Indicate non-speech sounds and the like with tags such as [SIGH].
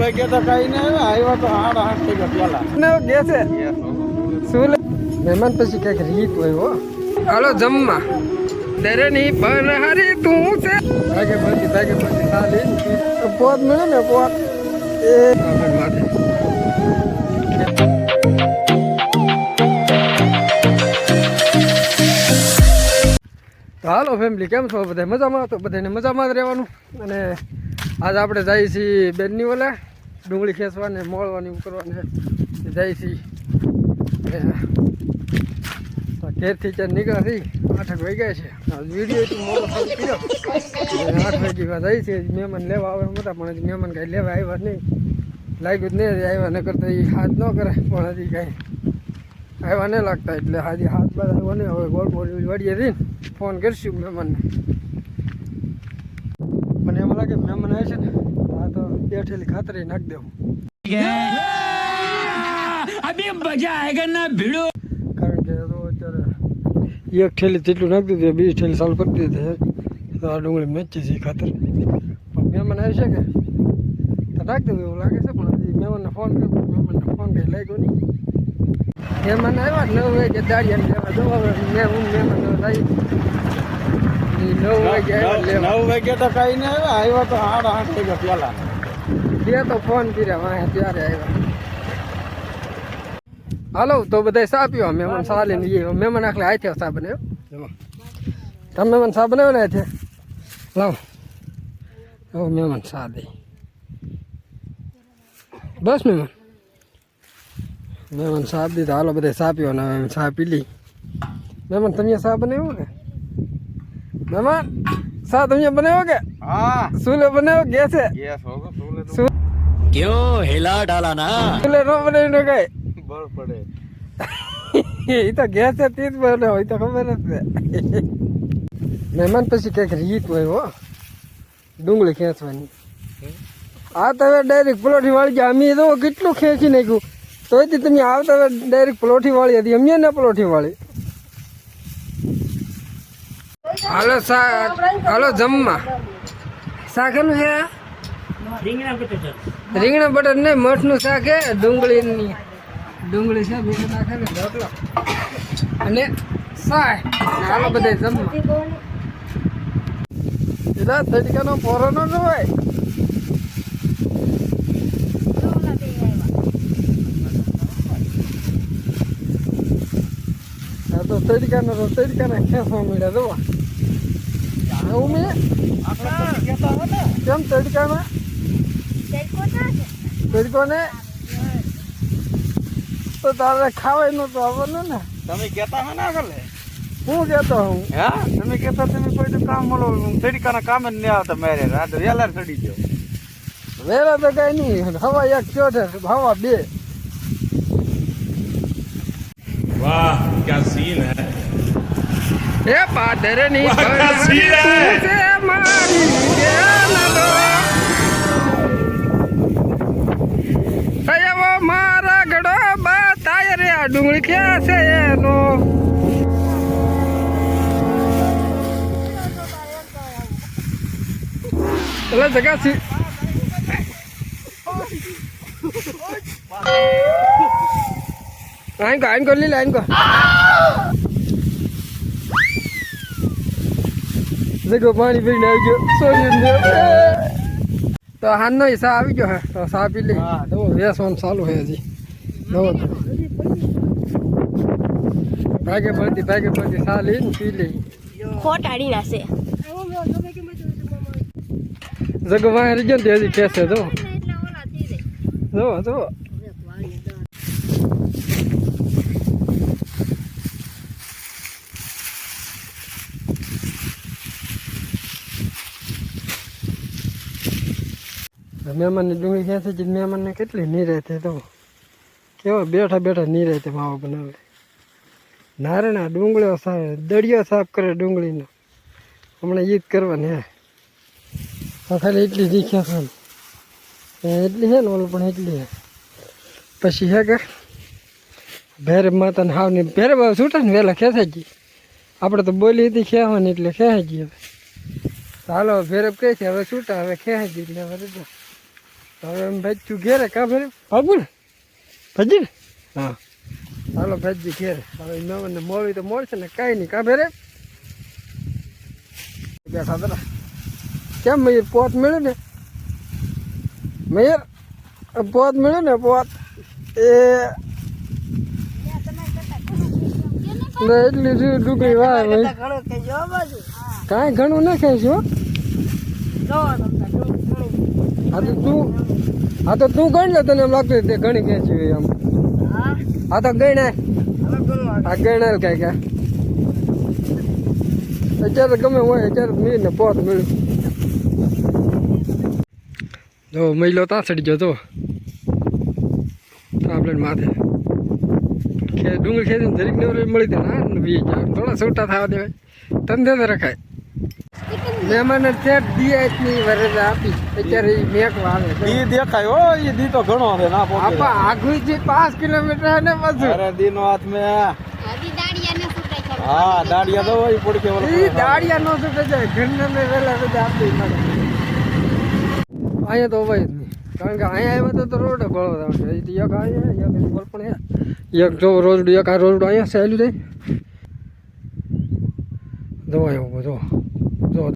વાગ્યા તો કઈ ને આવ્યા તો આઠ આઠ થઈ ગયા પેલા. ને ગે છે? શું મહેમાન પછી કંઈક રીત હોય હો. હાલો જમવા. દરેની બનહારી તું છે. ભાગે બધી ભાગે બધી ખાલી પોત મળે ને પોત. એ. માથે હાલો ફેમિલી કેમ છો? બધા મજામાં? તો બધાને મજામાં જ રહેવાનું. અને આજ આપણે જઈએ છીએ બેનની ઓલે. ડુંગળી ખેંચવાની, મોળવાની ઉકરવાની જાય છે ઘેરથી ત્યાં નીકળ્યા થઈ આઠક વાગ્યા છે. વીડિયો આઠ વાગી ચાલુ કર્યો છે મહેમાન લેવા આવે મોટા પણ હજી મહેમાન કાંઈ લેવા આવ્યા નહીં. લાગ્યું જ નહીં આવ્યા ન કરતા એ હાથ ન કરે, પણ હજી કાંઈ આવ્યા નહીં લાગતા, એટલે હજી હાથ બાદ આવ્યો નહીં. હવે ગોળ ગોળ વળીએ રહીને ફોન કરશું મહેમાનને. મને એમ લાગે મહેમાન આવે છે ને આ તો બેઠેલી ખાતરી નાખી દેવું. અભી મજા આયેગા ના ભીડો કારણ કે તો અત્યારે એક ઠેલી જેટલું નાખી દીધું, બીજી ઠેલી ચાલુ કરી દીધી તો આ ડુંગળી મેચી છે ખાતર. પણ મહેમાન આવી શકે તો નાખી દીધું એવું લાગે છે, પણ મહેમાનને ફોન કર્યો મહેમાનને ફોન કંઈ લાગ્યો નહીં. મહેમાન આવ્યા નવ વાગે દાડિયા લેવા જવા મેં હું મહેમાન લાવી નવ વાગે તો કઈ ને આવ્યો તો આઠ આઠ ગયા પેલા બે તો ફોન કર્યા વાંહે ત્યારે આવ્યા. હાલો તો બધા સા પીવા મહેમાન સા લઈને જઈએ મહેમાન આખલે આથે સા બનાવ્યો. તમે મહેમાન સા બનાવ્યો ને આથે લાવ. હવે મહેમાન સા દે. બસ મહેમાન. મહેમાન સાપ દીધા. હાલો બધા સા પીવા ને હવે સા પી લી મહેમાન તમે સા બનાવ્યો કે મહેમાન સા તમે બનાવ્યો કે? હા. સુલે બનાવ્યો? ગેસ છે. ગેસ હોગો સુલે તો. ક્યો હેલા ડાલા ના સુલે નો બનાવ્યો ને કઈ. બર પડે. [LAUGHS] એ તો ગેસ છે તીજ બને હોય તો ખબર જ છે. [LAUGHS] મહેમાન પછી કંઈક રીત હોય હો. ડુંગળી ખેંચવાની. આ તમે ડાયરેક્ટ પલોઠી વાળી ગયા. અમે તો કેટલું ખેંચી નાખ્યું. તોય તમે આવતા ડાયરેક્ટ પ્લોટી વાળી હતી. અમને ને પલોઠી વાળી. હાલો શાક હાલો જમવા. શાકેનું છે આ? રીંગણા બટર નહીં મઠનું શાક હે ડુંગળીની. ડુંગળી છે બીજું નાખે ને રોટલો. અને સાય હાલો બધા જમવા. એલા તડકાનો પોરો ન જોવાય. તો તડકાનો તો તડકાના ખેંચવા મળ્યા જોવા. એવું મેં? કેમ તડકામાં? તડકો ને તો તારે ખાવાય ખાવાનું તો આવવાનું ને. તમે કહેતા હો ને આગળ હું કહેતો હું હા? તમે કહેતા તમે કોઈ કામ મળો તડકાના કામે નહીં આવતા મેરે. રાત વેલા ચડી ગયો. વેલા તો કઈ નહીં. હવા એક થયો છે હવા બે. વાહ ક્યાં સીન હે? એ પાદરની મારા ગડો બતાય રે આ ડુંગળી ક્યાં છે એનો? એટલે જગા સી આઈન કો આઈન કો લીલા આઈન કો. જગો પાણી પીને આવી ગયો. સોરી તો હાનનો સા આવી ગયો હે. તો સા પી લઈ હા. તો વેસવાનું ચાલુ હે હજી. નવો ભાગે પડતી ભાગે પડતી સા લઈને પી લઈ ખોટાડી નાખશે. જગો વાંહે રહી ગયો ને તે હજી કેસે જો જો જો મહેમાનની ડુંગળી ક્યાંથી જ મહેમાનને કેટલી નિરાતે તો કેવા બેઠા બેઠા નિરાતે માવો બનાવે. નારણા ડુંગળીઓ સાફ દળિયો સાફ કરે ડુંગળીનો. હમણાં ઈદ કરવાની હે. તો ખાલી એટલી જ ખેંચવાની એ એટલી છે ને ઓલું પણ એટલી છે. પછી હે કે ભેરે માતાને હાવ ને ભેરે બાવ છૂટા ને વહેલા ખેંચાઈ ગઈ. આપણે તો બોલી હતી ખેવાની એટલે ખેંચાઈ ગઈ હવે. ચાલો ભેરબ કહે છે, હવે છૂટા, હવે ખેંચાઈ ગઈ એટલે હવે રજા. તો હવે એમ ભાઈ ઘેરે કા ફેરે ભાગવું ને ભજી ને હા. ચાલો ભાજી ઘેરે. હવે નવને મોડી તો મળશે ને કાંઈ નહીં. કા ફેરે બેઠા હતા કેમ મયર? પોત મળ્યો ને? મયર? પોત મળ્યો ને? પોત? એ ને એટલી ડુંગળી કે કાંઈ ઘણું ના ખાઈશું હા તો તું આ તો તું ગણ લે તને એમ લાગતું તે ઘણી ખેંચી હોય એમ. હા? તો ગણે આ ગણાલ કઈ કે અત્યારે ગમે હોય અત્યારે મીર ને પોત મળ્યું જો મહિલો ત્યાં ચડી ગયો તો આપણે માથે. કે ડુંગળી ખેંચીને જરીક ને મળી દે ના ને વી જાય થોડા છૂટા થવા દેવાય. ધંધે તો રખાય. મહેમાને ત્યાં દિયાતની વરજ આપી. અત્યારે એ મેકવા આવે છે. દી દેખાય હો એ દી તો ઘણો છે ના પોકે આપા આઘું જે પાંચ કિલોમીટર હે ને પાછું અરે દી નો હાથ મેં હા દાડિયા દો એ પડી કે ઈ દાડિયા નો છૂટે જાય. ઘરને મેં આપી અહીંયા તો અવાય જ નહીં. કારણ કે અહીંયા આવ્યો તો તો રોડ ગળો થાય છે એક અહીંયા એક પણ એક જો રોડ એક આ રોડ અહીંયા સહેલું થાય જોવા એવું બધું.